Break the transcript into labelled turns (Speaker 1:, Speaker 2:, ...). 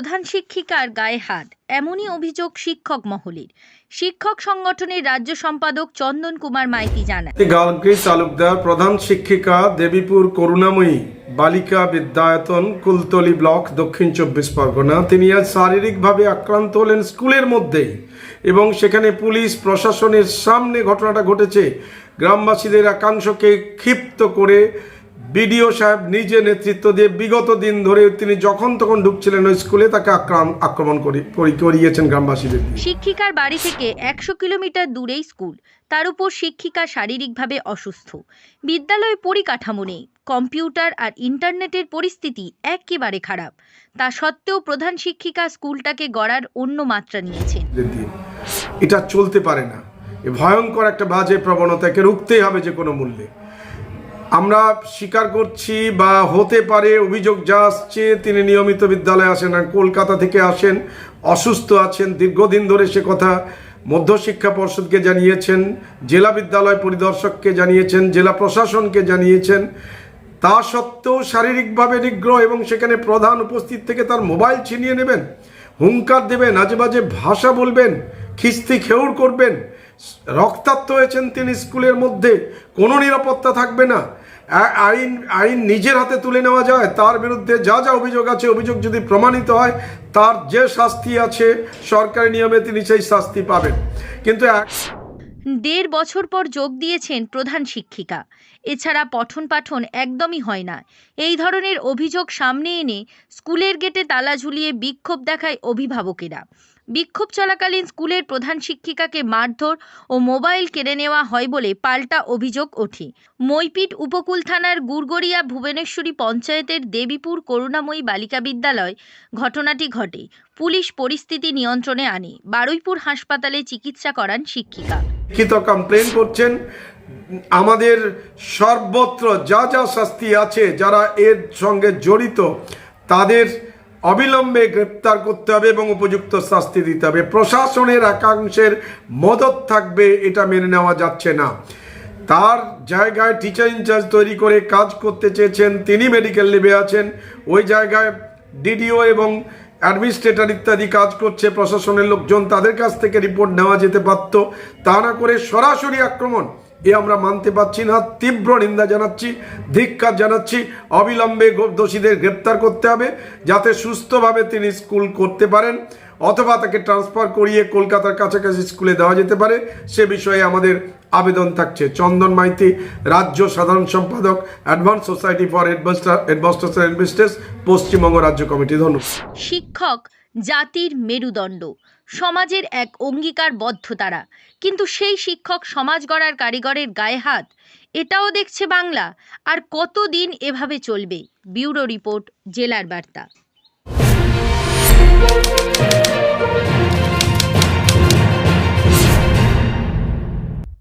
Speaker 1: প্রধান শিক্ষিকার গায়ে হাত, এমনই অভিযোগ শিক্ষক মহলের। শিক্ষক সংগঠনের রাজ্য সম্পাদক চন্দন কুমার মাইতি জানান।
Speaker 2: গালগ্রি তালুকদার প্রধান শিক্ষিকা দেবীপুর করুণাময়ী বালিকা বিদ্যায়তন কুলতলি ব্লক দক্ষিণ চব্বিশ পরগনা। তিনি আজ শারীরিকভাবে আক্রান্ত হলেন স্কুলের মধ্যেই এবং সেখানে পুলিশ প্রশাসনের সামনে ঘটনাটা ঘটেছে। গ্রামবাসীদের একাংশকে ক্ষিপ্ত করে বিডিও সাহেব নিজে নেতৃত্ব দিয়ে বিগত দিন ধরে তিনি যখন তখন ঢুকছিলেন ওই স্কুলে তাকে আক্রাম- আক্রমণ করি করি- করিয়েছেন গ্রামবাসীদের
Speaker 1: শিক্ষিকার বাড়ি থেকে একশো কিলোমিটার দূরেই স্কুল। তার উপর শিক্ষিকা শারীরিকভাবে অসুস্থ। বিদ্যালয়ে পরিকাঠামো নেই। কম্পিউটার আর ইন্টারনেটের পরিস্থিতি একেবারে খারাপ। তা সত্ত্বেও প্রধান শিক্ষিকা স্কুলটাকে গড়ার অন্য মাত্রা নিয়েছেন।
Speaker 2: এটা চলতে পারে না। ভয়ঙ্কর একটা বাজে প্রবণতাকে রুখতেই হবে যে কোনো মূল্যে। আমরা স্বীকার করছি বা হতে পারে অভিযোগ যা আসছে, তিনি নিয়মিত বিদ্যালয়ে আসেন আর কলকাতা থেকে আসেন, অসুস্থ আছেন, দীর্ঘদিন ধরে সে কথা মধ্যশিক্ষা পর্ষদকে জানিয়েছেন, জেলা বিদ্যালয় পরিদর্শককে জানিয়েছেন, জেলা প্রশাসনকে জানিয়েছেন। তা সত্ত্বেও শারীরিকভাবে নিগ্রহ এবং সেখানে প্রধান উপস্থিত থেকে তার মোবাইল ছিনিয়ে নেবেন, হুঙ্কার দেবেন, আজে বাজে ভাষা বলবেন, খিস্তি খেউর করবেন। রক্তাক্ত হয়েছেন তিনি স্কুলের মধ্যে, কোনো নিরাপত্তা থাকবে না। আইন আইন নিজের হাতে তুলে নেওয়া যায়, তার বিরুদ্ধে যা যা অভিযোগ আছে, অভিযোগ যদি প্রমাণিত হয়, তার যে শাস্তি আছে, সরকারি নিয়মে তিনি সেই শাস্তি পাবেন। কিন্তু
Speaker 1: দেড় বছর পর যোগ দিয়েছেন প্রধান শিক্ষিকা। এছাড়া পঠন পাঠন একদমই হয় না। এই ধরনের অভিযোগ সামনে এনে স্কুলের গেটে তালা ঝুলিয়ে বিক্ষোভ দেখায় অভিভাবকেরা। বিক্ষোভ চলাকালীন স্কুলের প্রধান শিক্ষিকাকে মারধর ও মোবাইল কেড়ে নেওয়া হয় বলে পাল্টা অভিযোগ ওঠে। মইপিট উপকূল থানার গুরগড়িয়া ভুবনেশ্বরী পঞ্চায়েতের দেবীপুর করুণাময়ী বালিকা বিদ্যালয় ঘটনাটি ঘটে। পুলিশ পরিস্থিতি নিয়ন্ত্রণে আনে। বারুইপুর হাসপাতালে চিকিৎসা করান শিক্ষিকা।
Speaker 2: লিখিত কমপ্লেন করছেন। আমাদের সর্বত্র যা যা শাস্তি আছে, যারা এর সঙ্গে জড়িত, তাদের অবিলম্বে গ্রেপ্তার করতে হবে এবং উপযুক্ত শাস্তি দিতে হবে। প্রশাসনের একাংশের মদত থাকবে, এটা মেনে নেওয়া যাচ্ছে না। তার জায়গায় টিচার ইনচার্জ তৈরি করে কাজ করতে চেয়েছেন, তিনি মেডিকেল লিভে আছেন। ওই জায়গায় ডিডিও এবং অ্যাডমিনিস্ট্রেটর ইত্যাদি কাজ করছে, প্রশাসনের লোকজন। তাদের কাছ থেকে রিপোর্ট নেওয়া যেতে পারত তা না করে সরাসরি আক্রমণ এ আমরা মানতে পারছি না, তীব্র নিন্দা জানাচ্ছি, ধিক্কার জানাচ্ছি, অবিলম্বে দোষীদের গ্রেপ্তার করতে হবে যাতে সুস্থভাবে তিনি স্কুল করতে পারেন, অথবা তাকে ট্রান্সফার করিয়ে কলকাতার কাছাকাছি স্কুলে দেওয়া যেতে পারে। সে বিষয়ে আমাদের আবেদন থাকছে। চন্দন মাইতি, রাজ্য সাধারণ সম্পাদক, advance society for headmaster headmasters Paschimbanga রাজ্য কমিটি। ধন্যবাদ।
Speaker 1: শিক্ষক জাতির মেরুদণ্ড। সমাজের এক অঙ্গীকারবদ্ধ তারা কিন্তু সেই শিক্ষক সমাজ গড়ার কারিগরের গায়ে হাত, এটাও দেখছে বাংলা। আর কতদিন এভাবে চলবে? ব্যুরো রিপোর্ট, জেলার বার্তা।